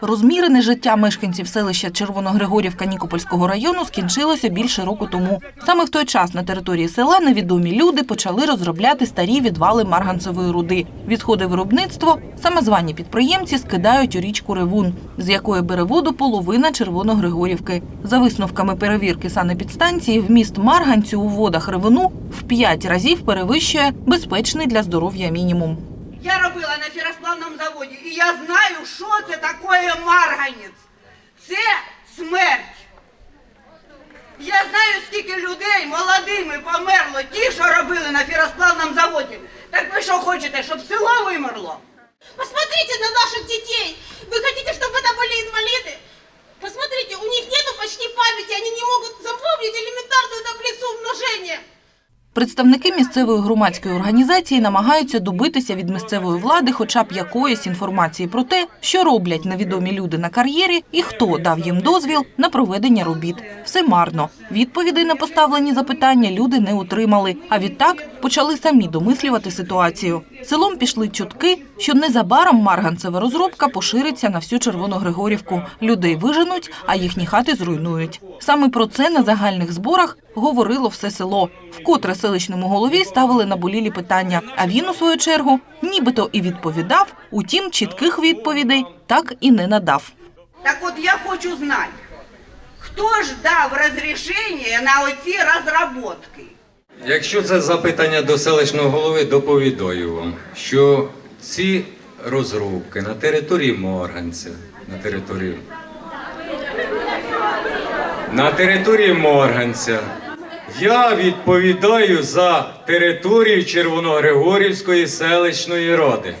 Розмірене життя мешканців селища Червоногригорівка Нікопольського району скінчилося більше року тому. Саме в той час на території села невідомі люди почали розробляти старі відвали марганцевої руди. Відходи виробництва самозвані підприємці скидають у річку Ревун, з якої бере воду половина Червоногригорівки. За висновками перевірки санепідстанції, вміст марганцю у водах Ревуну в п'ять разів перевищує безпечний для здоров'я мінімум. Я робила на фіросплавному заводі, і я знаю, марганець. Це смерть. Я знаю, скільки людей молодими померло, ті, що робили на фіросплавному заводі. Так ви що хочете, щоб село вимерло? Посмотрите на наших детей! Вы хотите, чтобы это были инвалиды? Посмотрите, у них нету почти памяти, они не могут запомнить элементарную таблицу умножения. Представники місцевої громадської організації намагаються добитися від місцевої влади хоча б якоїсь інформації про те, що роблять невідомі люди на кар'єрі і хто дав їм дозвіл на проведення робіт. Все марно. Відповідей на поставлені запитання люди не отримали. А відтак почали самі домислювати ситуацію. Селом пішли чутки, що незабаром марганцева розробка пошириться на всю Червоногригорівку. Людей виженуть, а їхні хати зруйнують. Саме про це на загальних зборах говорило все село. Вкотре селищному голові ставили наболілі питання. А він, у свою чергу, нібито і відповідав, утім, чітких відповідей так і не надав. Так от я хочу знати, хто ж дав розрішення на оці розробки? Якщо це запитання до селищного голови, доповідаю вам, що ці розробки на території Морганця, на території на території Морганця, я відповідаю за територію Червоногригорівської селищної ради.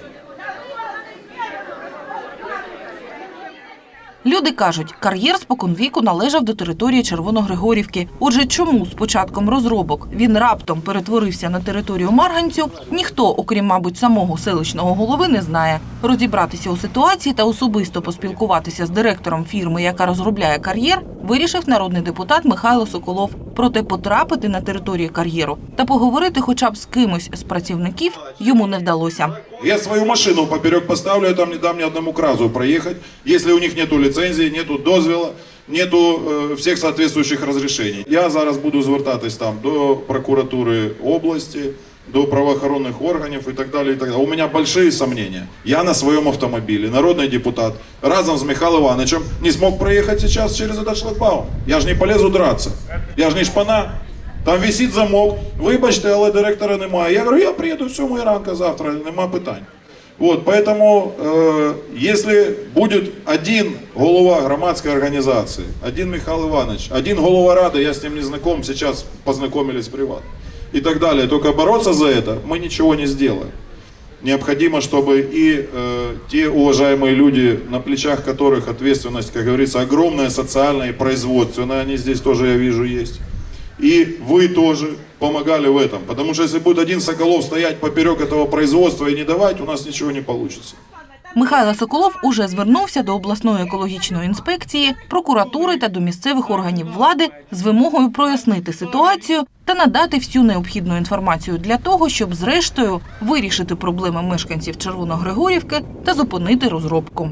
Люди кажуть, кар'єр споконвіку належав до території Червоногригорівки. Отже, чому з початком розробок він раптом перетворився на територію Марганцю, ніхто, окрім, мабуть, самого селищного голови, не знає. Розібратися у ситуації та особисто поспілкуватися з директором фірми, яка розробляє кар'єр, вирішив народний депутат Михайло Соколов. Проте потрапити на територію кар'єру та поговорити хоча б з кимось з працівників йому не вдалося. Я свою машину поперек поставлю, я там не дам ні одному кразу проїхати, якщо у них нету ліцензії, нету дозвела, нету э, всіх соответствующих розрішень. Я зараз буду звертатись там до прокуратури области, до правоохоронных органов и так далее. И так далее. У меня большие сомнения. Я на своем автомобиле, народный депутат, разом с Михаилом Ивановичем не смог проехать сейчас через этот шлагбаум. Я же не полезу драться. Я же не шпана. Там висить замок. Вибачте, але директора немає. Я говорю, я приїду в 7 ранку завтра, нема питань. Вот, поэтому, э, если будет один голова громадской организации, один Михаил Иванович, один голова Рады, я с ним не знаком, сейчас познакомились приватно, и так далее, только бороться за это мы ничего не сделаем. Необходимо, чтобы и э, те уважаемые люди, на плечах которых ответственность, как говорится, огромная социальная и производственная, они здесь тоже, я вижу, есть. И вы тоже помогали в этом. Потому что если будет один Соколов стоять поперек этого производства и не давать, у нас ничего не получится. Михайло Соколов уже звернувся до обласної екологічної інспекції, прокуратури та до місцевих органів влади з вимогою прояснити ситуацію та надати всю необхідну інформацію для того, щоб зрештою вирішити проблеми мешканців Червоногригорівки та зупинити розробку.